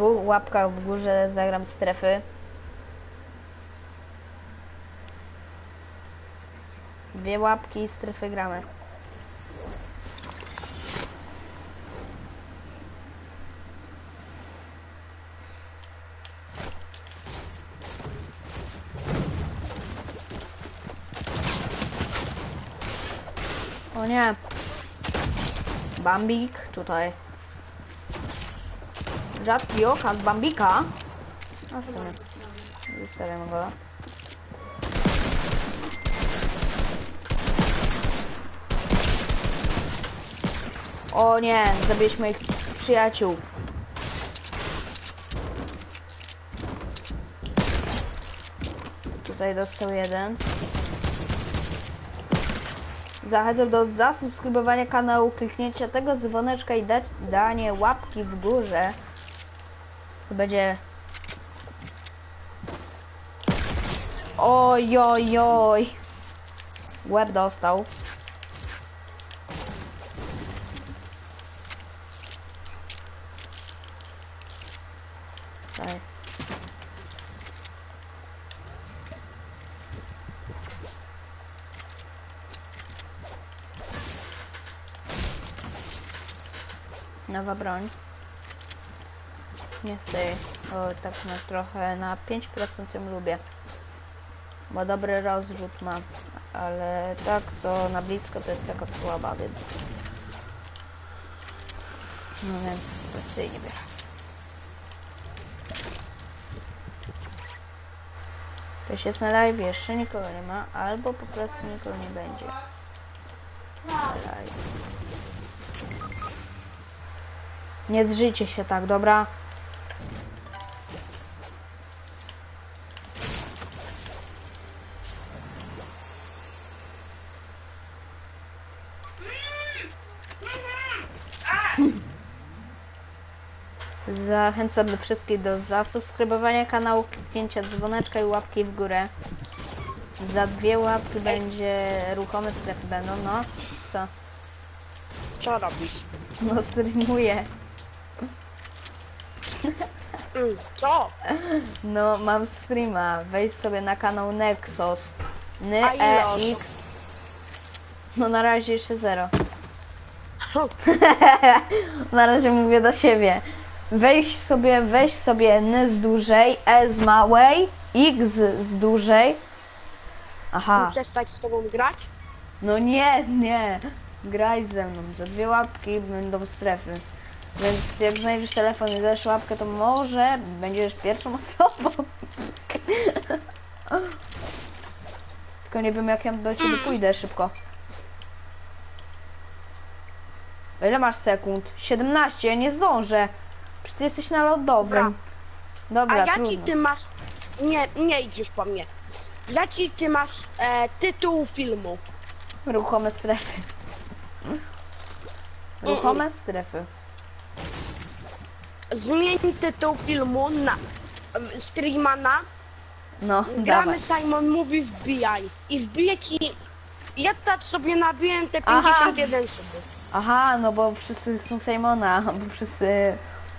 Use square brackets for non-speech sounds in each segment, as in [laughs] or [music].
dwóch łapkach w górze zagram strefy. Dwie łapki i strefy gramy. O nie. Bambik tutaj. Rzadki okaz Bambika. A w sumie. Zostawiam go. O nie, zabiliśmy ich przyjaciół. Tutaj dostał jeden. Zachęcam do zasubskrybowania kanału, kliknięcia tego dzwoneczka i dać, danie łapki w górze. To będzie... Oj, oj, oj. Łeb dostał. Nowa broń. Nie chcę jej, bo tak na trochę na 5% ją lubię. Bo dobry rozrzut ma, ale tak to na blisko to jest taka słaba, więc... No więc jej nie biorę. Ktoś jest na live, jeszcze nikogo nie ma, albo po prostu nikogo nie będzie. Nie drżycie się tak, dobra? Zachęcamy wszystkich do zasubskrybowania kanału, kliknięcia dzwoneczka i łapki w górę. Za dwie łapki będzie ruchome strefy będą, no. Co? Co robisz? No streamuję. Mm, co? No, mam streama. Wejdź sobie na kanał Nexus. Ile e x. No na razie jeszcze zero. [laughs] na razie mówię do siebie. Weź sobie, weź sobie N z dużej, E z małej, X z dużej. Aha. Przestać z tobą grać? No nie, nie. Graj ze mną. Za dwie łapki będą strefy. Więc jak znajdziesz telefon i dasz łapkę, to może będziesz pierwszą osobą. [laughs] Tylko nie wiem jak ja do ciebie pójdę szybko. Ile masz sekund? 17, ja nie zdążę. Przecież ty jesteś na lodowym. Dobra, A jaki trudno. ty masz... Nie, nie już po mnie. Jaki ty masz e, tytuł filmu? Ruchome strefy. Ruchome strefy. Zmień tytuł filmu na streama na No, Gramy dawaj. Simon Mówi wbijaj. I wbiję ci... Ja tak sobie nabiłem te Aha. 51 subów. Aha, no bo wszyscy chcą Simona, [laughs] bo wszyscy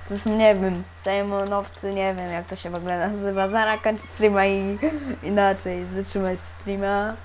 to są, nie wiem, Simonowcy, nie wiem jak to się w ogóle nazywa. Zaraz kończę streama i inaczej, zatrzymaj streama.